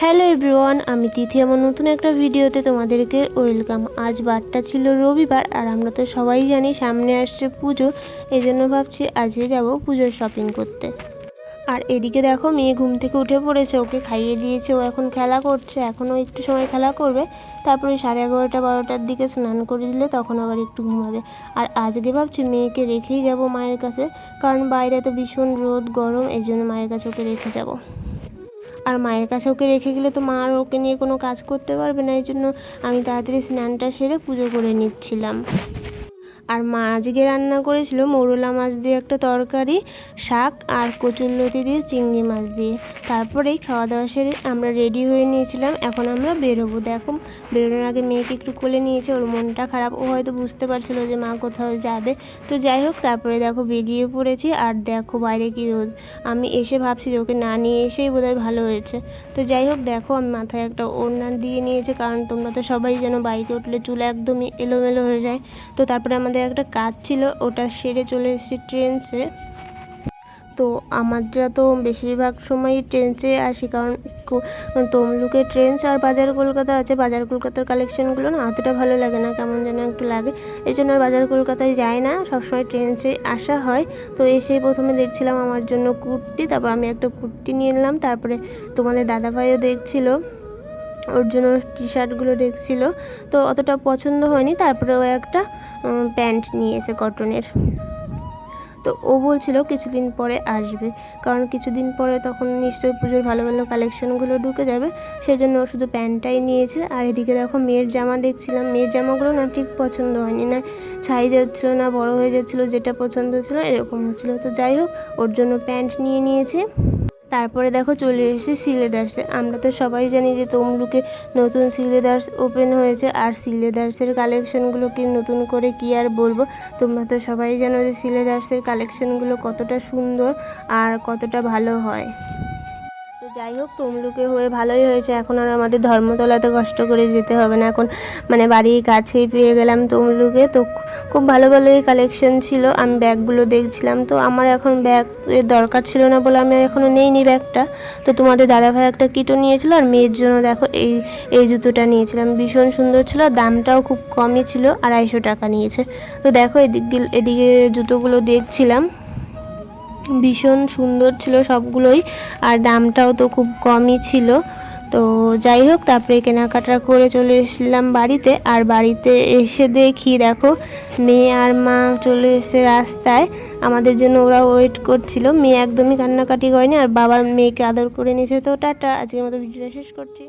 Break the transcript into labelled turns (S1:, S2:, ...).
S1: Hello everyone আমি তিথি আমার নতুন একটা ভিডিওতে তোমাদেরকে ওয়েলকাম। আজ বারটা ছিল রবিবার আর আমরা তো সবাই জানি সামনে আসছে পুজো এই জন্য ভাবছি আজকে যাব পুজোর শপিং করতে। আর এদিকে দেখো মেয়ে ঘুম থেকে উঠে পড়েছে, ওকে খাইয়ে দিয়েছে, ও এখন খেলা করছে, এখনও একটু সময় খেলা করবে। তারপরে সাড়ে এগারোটা, বারোটার দিকে স্নান করে দিলে তখন আবার একটু ঘুমাবে। আর আজকে ভাবছি মেয়েকে রেখেই যাব মায়ের কাছে, কারণ বাইরে তো ভীষণ রোদ, গরম এই জন্য মায়ের কাছে ওকে রেখে যাব। আর মায়ের কাছে ওকে রেখে গেলে তো মা আর ওকে নিয়ে কোনো কাজ করতে পারবে না, এই জন্য আমি তাড়াতাড়ি স্নানটা সেরে পুজো করে নিচ্ছিলাম। আর মা আজকে রান্না করেছিল মৌরলা মাছ দিয়ে একটা তরকারি, শাক আর কচুরলতি দিয়ে চিংড়ি মাছ দিয়ে। তারপরেই খাওয়া দাওয়া সেরে আমরা রেডি হয়ে নিয়েছিলাম। এখন আমরা বেরোবো। দেখো, বেরোনোর আগে মেয়েকে একটু কোলে নিয়েছে। ওর মনটা খারাপ। ও হয়তো বুঝতে পারছিল যে মা কোথাও যাবে। তো যাই হোক, তারপরে দেখো বেরিয়ে পড়েছি। আর দেখো বাইরে কি রোদ। আমি এসে ভাবছি যে ওকে না নিয়ে এসেই বোধহয় ভালো হয়েছে। তো যাই হোক, দেখো আমি মাথায় একটা ওড়না দিয়ে নিয়েছি। কারণ তোমরা তো সবাই যেন বাইকে উঠলে চুল একদমই এলোমেলো হয়ে যায়। তো তারপরে আমাদের একটা কাজ ছিল, ওটা সেরে চলে এসেছি ট্রেনসে। তো আমরা তো বেশিরভাগ সময় ট্রেনসে আসি, কারণ তমলুকে ট্রেন্স আর বাজার কলকাতা আছে। বাজার কলকাতার কালেকশনগুলো না অতটা ভালো লাগে না, কেমন যেন একটু লাগে। এই জন্য বাজার কলকাতায় যাই না, সবসময় ট্রেনসে আসা হয়। তো এসে প্রথমে দেখছিলাম আমার জন্য কুর্তি, তারপর আমি একটা কুর্তি নিয়ে নিলাম, তারপরে তোমাদের দাদাভাইও দেখছিল। ওর জন্য টি শার্টগুলো দেখছিল। তো অতটা পছন্দ হয়নি। তারপরে ও একটা প্যান্ট নিয়েছে কটনের। তো ও বলছিল কিছুদিন পরে আসবে। কারণ কিছুদিন পরে তখন নিশ্চয়ই পুজোর ভালো ভালো কালেকশনগুলো ঢুকে যাবে। সেই জন্য ও শুধু প্যান্টটাই নিয়েছে। আর এদিকে দেখো মেয়ের জামা দেখছিলাম। মেয়ের জামাগুলো না ঠিক পছন্দ হয়নি। না ছাই যাচ্ছিল, না বড় হয়ে যাচ্ছিল, যেটা পছন্দ ছিল এরকম হচ্ছিল। তো যাই হোক, ওর জন্য প্যান্ট নিয়ে নিয়েছি। তারপরে দেখো চলে এসেছি সিলেদার্সে আমরা তো সবাই জানি যে তমলুকে নতুন সিলেদার্স ওপেন হয়েছে, আর সিলেদার্সের কালেকশনগুলোকে নতুন করে কি আর বলব? তোমরা তো সবাই জানো যে সিলেদার্সের কালেকশনগুলো কতটা সুন্দর আর কতটা ভালো হয়। যাই হোক, তমলুকে হয়ে ভালোই হয়েছে। এখন আর আমাদের ধর্মতলাতে কষ্ট করে যেতে হবে না। এখন মানে বাড়ির কাছেই পেয়ে গেলাম তমলুকে। তো খুব ভালো ভালোই কালেকশন ছিল। আমি ব্যাগগুলো দেখছিলাম। তো আমার এখন ব্যাগ দরকার ছিল না বলে আমি এখনও নেইনি ব্যাগটা। তো তোমাদের দাদাভাই একটা কিটো নিয়েছিল আর মেয়ের জন্য দেখো এই এই জুতোটা নিয়েছিলাম। ভীষণ সুন্দর ছিল, দামটাও খুব কমই ছিল, আড়াইশো টাকা নিয়েছে। তো দেখো এদিক এদিকে জুতোগুলো দেখছিলাম। ভীষণ সুন্দর ছিল সবগুলোই, আর দামটাও তো খুব কমই ছিল। তো যাই হোক, তারপরে কেনাকাটা করে চলে এসলাম বাড়িতে। আর বাড়িতে এসে দেখি, দেখো, মেয়ে আর মা চলে এসে রাস্তায়। আমাদের জন্য ওরা ওয়েট করছিল। মেয়ে একদমই কান্নাকাটি করেনি। আর বাবার মেয়েকে আদর করে নিয়েছে। তো টাটা, আজকের মতো ভিডিওটা শেষ করছি।